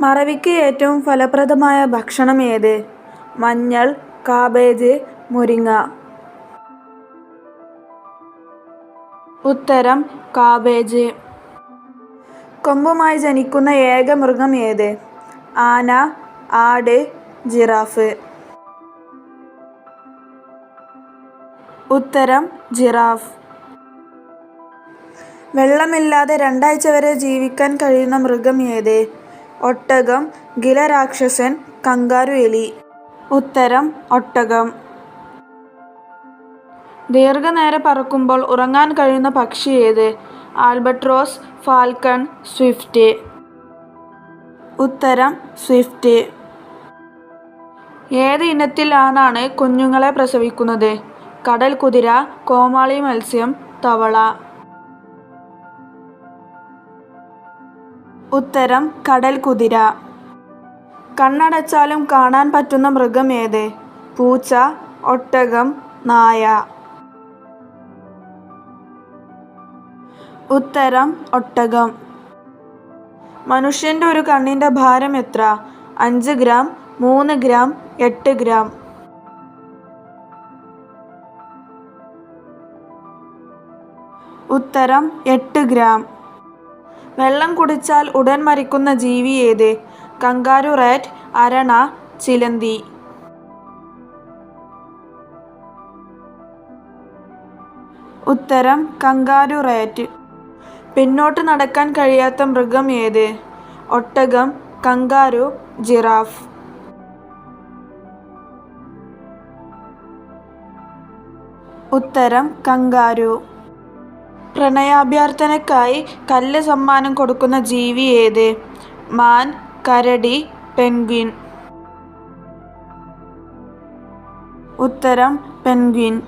മറവിക്ക് ഏറ്റവും ഫലപ്രദമായ ഭക്ഷണം ഏത്? മഞ്ഞൾ, കാബേജ്, മുരിങ്ങ. ഉത്തരം കാബേജ്. കൊമ്പുമായി ജനിക്കുന്ന ഏക മൃഗം ഏത്? ആന, ആട്, ജിറാഫ്. ഉത്തരം ജിറാഫ്. വെള്ളമില്ലാതെ രണ്ടാഴ്ച വരെ ജീവിക്കാൻ കഴിയുന്ന മൃഗം ഏത്? ഒട്ടകം, ഗിലരാക്ഷസൻ, കങ്കാരു എലി. ഉത്തരം ഒട്ടകം. ദീർഘനേരം പറക്കുമ്പോൾ ഉറങ്ങാൻ കഴിയുന്ന പക്ഷി ഏത്? Albatross, falcon, swift. ഉത്തരം സ്വിഫ്റ്റ്. ഏത് ഇനത്തിൽ ആണാണ് കുഞ്ഞുങ്ങളെ പ്രസവിക്കുന്നത്? കടൽ കുതിര കോമാളി മത്സ്യം, തവള. ഉത്തരം കടൽ കുതിര കണ്ണടച്ചാലും കാണാൻ പറ്റുന്ന മൃഗം ഏത്? പൂച്ച, ഒട്ടകം, നായ. ഉത്തരം ഒട്ടകം. മനുഷ്യന്റെ ഒരു കണ്ണിന്റെ ഭാരം എത്ര? അഞ്ച് ഗ്രാം, മൂന്ന് ഗ്രാം, എട്ട് ഗ്രാം. ഉത്തരം എട്ട് ഗ്രാം. വെള്ളം കുടിച്ചാൽ ഉടൻ മരിക്കുന്ന ജീവി ഏത്? കങ്കാരു റാറ്റ്, അരണ, ചിലന്തി. ഉത്തരം കങ്കാരു റാറ്റ്. പിന്നോട്ട് നടക്കാൻ കഴിയാത്ത മൃഗം ഏത്? ഒട്ടകം, കങ്കാരു ജിറാഫ്. ഉത്തരം കംഗാരു. പ്രണയാഭ്യർത്ഥനയ്ക്കായി കല്ല് സമ്മാനം കൊടുക്കുന്ന ജീവി ഏത്? മാൻ, കരടി, പെൻഗ്വിൻ. ഉത്തരം പെൻഗ്വിൻ.